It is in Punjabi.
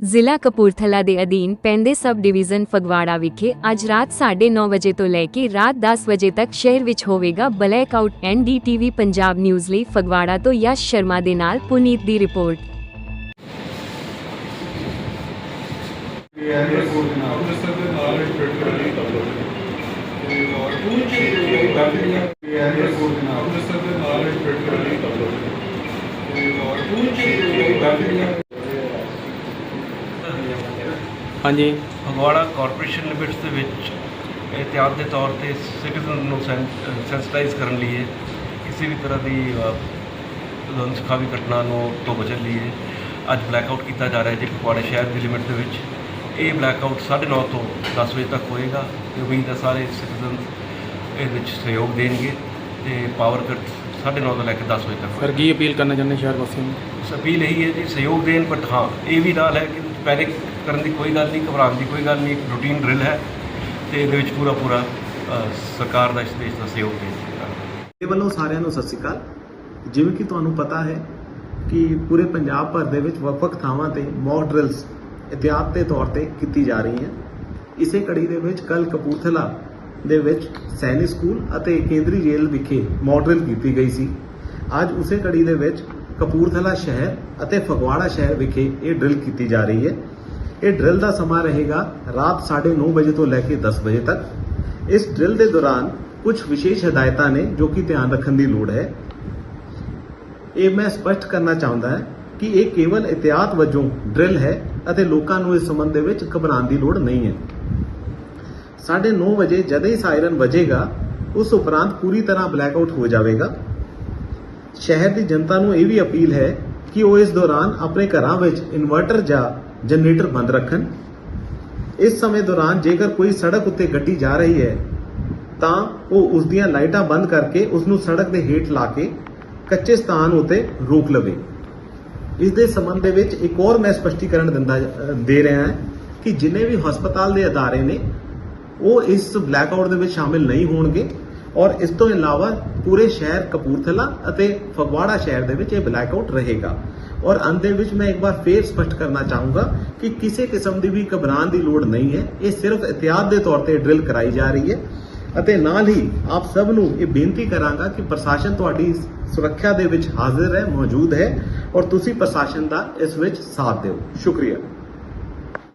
ਜ਼ਿਲ੍ਹਾ ਕਪੂਰਥਲਾ ਦੇ ਅਧੀਨ ਪੈਂਦੇ ਸਬ ਡਿਵੀਜ਼ਨ ਫਗਵਾੜਾ ਵਿਖੇ ਅੱਜ ਰਾਤ 9:30 ਵਜੇ ਤੋਂ ਲੈ ਕੇ ਰਾਤ 10 ਵਜੇ ਤੱਕ ਸ਼ਹਿਰ ਵਿੱਚ ਹੋਵੇਗਾ black blackout NDTV Punjab news ਲਈ ਫਗਵਾੜਾ ਤੋਂ ਯਸ਼ ਸ਼ਰਮਾ ਦੇ ਨਾਲ ਪੁਨੀਤ ਦੀ ਰਿਪੋਰਟ। ਅੰਮ੍ਰਿਤਸਰ ਔਰ ਅੰਮ੍ਰਿਤਸਰ ਦੇ ਨਾਲ ਇੱਕ ਪਿੰਡ ਹੈ ਤੇ ਔਰ ਹਾਂਜੀ। ਫਗਵਾੜਾ ਕਾਰਪੋਰੇਸ਼ਨ ਲਿਮਿਟਸ ਦੇ ਵਿੱਚ ਇhtiyat ਦੇ ਤੌਰ ਤੇ ਸਿਟੀਜ਼ਨ ਨੂੰ ਸੈਂਸਿਟਾਈਜ਼ ਕਰਨ ਲਈ ਕਿਸੇ ਵੀ ਤਰ੍ਹਾਂ ਦੀ ਲੰਸਖਾਵੀ ਘਟਨਾ ਨੂੰ ਤੋਂ ਬਚਣ ਲਈ ਅੱਜ ਬਲੈਕਆਊਟ ਕੀਤਾ ਜਾ ਰਿਹਾ ਜੀ ਫਗਵਾੜਾ ਸ਼ਹਿਰ ਦੀ ਲਿਮਿਟ ਦੇ ਵਿੱਚ। ਇਹ ਬਲੈਕਆਊਟ 9:30 ਤੋਂ 10 ਵਜੇ ਤੱਕ ਹੋਏਗਾ ਤੇ ਉਮੀਦ ਹੈ ਸਾਰੇ ਸਿਟੀਜ਼ਨ ਇਹਦੇ ਵਿੱਚ ਸਹਿਯੋਗ ਦੇਣਗੇ ਤੇ ਪਾਵਰ ਕੱਟ 9:30 ਤੋਂ ਲੈ ਕੇ 10 ਵਜੇ ਤੱਕ ਸਰ ਕੀ ਅਪੀਲ ਕਰਨਾ ਚਾਹੁੰਦੇ ਸ਼ਹਿਰ ਵਾਸੀਆਂ ਨੂੰ? ਅਪੀਲ ਇਹੀ ਹੈ ਜੀ ਸਹਿਯੋਗ ਦੇਣ ਬਟ ਹਾਂ ਇਹ ਵੀ ਨਾਲ ਹੈ ਕਿ ਪੈਨਿਕ ਕਰਨ ਦੀ ਕੋਈ ਗੱਲ ਨਹੀਂ ਘਬਰਾਉਣ ਦੀ ਕੋਈ ਗੱਲ ਨਹੀਂ ਇੱਕ ਰੂਟੀਨ ਡਰਿਲ ਹੈ ਤੇ ਇਹਦੇ ਵਿੱਚ ਪੂਰਾ ਪੂਰਾ ਅ, ਸਰਕਾਰ ਦਾ ਇਸ ਦੇਸ਼ ਦਾ ਸਹਿਯੋਗ ਦੇ ਮੇਰੇ ਵੱਲੋਂ ਸਾਰਿਆਂ ਨੂੰ ਸਤਿ ਸ਼੍ਰੀ ਅਕਾਲ। ਜਿਵੇਂ ਕਿ ਤੁਹਾਨੂੰ ਪਤਾ ਹੈ ਕਿ ਪੂਰੇ ਪੰਜਾਬ ਭਰ ਦੇ ਵਿੱਚ ਵੱਖ-ਵੱਖ ਥਾਵਾਂ ਤੇ ਮੌਕ ਡਰਿਲਸ ਇਤਿਆਤ ਦੇ ਤੌਰ ਤੇ ਕੀਤੀ ਜਾ ਰਹੀ ਹੈ। ਇਸੇ ਕੜੀ ਦੇ ਵਿੱਚ ਕੱਲ ਕਪੂਰਥਲਾ ਦੇ ਵਿੱਚ ਸੈਨਿਕ ਸਕੂਲ ਅਤੇ ਕੇਂਦਰੀ ਜੇਲ੍ਹ ਵਿਖੇ ਮੌਕ ਡਰਿਲ ਕੀਤੀ ਗਈ ਸੀ। ਅੱਜ ਉਸੇ ਕੜੀ ਦੇ ਵਿੱਚ ਕਪੂਰਥਲਾ ਸ਼ਹਿਰ ਅਤੇ ਫਗਵਾੜਾ ਸ਼ਹਿਰ ਵਿਖੇ ਇਹ ਡਰਿਲ ਕੀਤੀ ਜਾ ਰਹੀ ਹੈ। ਇਹ ਡਰਿਲ ਦਾ ਸਮਾਂ ਰਹੇਗਾ ਰਾਤ 9:30 ਵਜੇ ਤੋਂ ਲੈ ਕੇ 10 ਵਜੇ ਤੱਕ। ਇਸ ਡਰਿਲ ਦੇ ਦੌਰਾਨ ਕੁਝ ਵਿਸ਼ੇਸ਼ ਹਦਾਇਤਾਂ ਨੇ ਜੋ ਕਿ ਧਿਆਨ ਰੱਖਣ ਦੀ ਲੋੜ ਹੈ। ਇਹ ਮੈਂ ਸਪਸ਼ਟ ਕਰਨਾ ਚਾਹੁੰਦਾ ਹਾਂ ਕਿ ਇਹ ਕੇਵਲ ਇhtiyat ਵਜੋਂ ਡਰਿਲ ਹੈ ਅਤੇ ਲੋਕਾਂ ਨੂੰ ਇਸ ਸੰਬੰਧ ਦੇ ਵਿੱਚ ਘਬਰਾਉਣ ਦੀ ਲੋੜ ਨਹੀਂ ਹੈ। 9:30 ਵਜੇ ਜਦੋਂ ਹੀ ਸਾਇਰਨ ਵਜੇਗਾ, ਉਸ ਉਪਰੰਤ ਪੂਰੀ ਤਰ੍ਹਾਂ ਬਲੈਕ ਆਊਟ ਹੋ ਜਾਵੇਗਾ। ਸ਼ਹਿਰ ਦੀ ਜਨਤਾ ਨੂੰ ਇਹ ਵੀ ਅਪੀਲ ਹੈ ਕਿ ਉਹ ਇਸ ਦੌਰਾਨ ਆਪਣੇ ਘਰਾਂ ਵਿੱਚ ਇਨਵਰਟਰ ਜਾਂ ਜਨਰੇਟਰ ਬੰਦ ਰੱਖਣ। ਇਸ ਸਮੇਂ ਦੌਰਾਨ ਜੇਕਰ ਕੋਈ ਸੜਕ ਉੱਤੇ ਗੱਡੀ ਜਾ ਰਹੀ ਹੈ, ਤਾਂ ਉਹ ਉਸ ਦੀਆਂ ਲਾਈਟਾਂ ਬੰਦ ਕਰਕੇ ਉਸ ਨੂੰ ਸੜਕ ਦੇ ਹੇਠ ਲਾ ਕੇ ਕੱਚੇ ਸਥਾਨ ਉਤੇ ਰੋਕ ਲਵੇ। ਇਸ ਦੇ ਸੰਬੰਧ ਦੇ ਵਿੱਚ ਇੱਕ ਹੋਰ ਮੈਂ ਸਪਸ਼ਟੀਕਰਨ ਦਿੰਦਾ ਦੇ ਰਿਹਾ ਹਾਂ ਕਿ ਜਿੰਨੇ ਵੀ ਹਸਪਤਾਲ ਦੇ ਅਦਾਰੇ ਨੇ, ਉਹ ਇਸ ਬਲੈਕ ਆਊਟ ਦੇ ਵਿੱਚ ਸ਼ਾਮਿਲ ਨਹੀਂ ਹੋਣਗੇ। ਔਰ ਇਸ ਤੋਂ ਇਲਾਵਾ ਪੂਰੇ ਸ਼ਹਿਰ ਕਪੂਰਥਲਾ ਅਤੇ ਫਗਵਾੜਾ ਸ਼ਹਿਰ ਦੇ ਵਿੱਚ ਇਹ ਬਲੈਕਆਊਟ ਰਹੇਗਾ। ਔਰ ਅੰਤ ਦੇ ਵਿੱਚ ਮੈਂ ਇੱਕ ਵਾਰ ਫੇਰ ਸਪਸ਼ਟ ਕਰਨਾ ਚਾਹੂੰਗਾ ਕਿ ਕਿਸੇ ਕਿਸਮ ਦੀ ਵੀ ਘਬਰਾਉਣ ਦੀ ਲੋੜ ਨਹੀਂ ਹੈ। ਇਹ ਸਿਰਫ ਇhtiyat ਦੇ ਤੌਰ ਤੇ ਡਰਿਲ ਕਰਾਈ ਜਾ ਰਹੀ ਹੈ ਅਤੇ ਨਾਲ ਹੀ ਆਪ ਸਭ ਨੂੰ ਇਹ ਬੇਨਤੀ ਕਰਾਂਗਾ ਕਿ ਪ੍ਰਸ਼ਾਸਨ ਤੁਹਾਡੀ ਸੁਰੱਖਿਆ ਦੇ ਵਿੱਚ ਹਾਜ਼ਰ ਹੈ, ਮੌਜੂਦ ਹੈ ਔਰ ਤੁਸੀਂ ਪ੍ਰਸ਼ਾਸਨ ਦਾ ਇਸ ਵਿੱਚ ਸਾਥ ਦਿਓ। ਸ਼ੁਕਰੀਆ।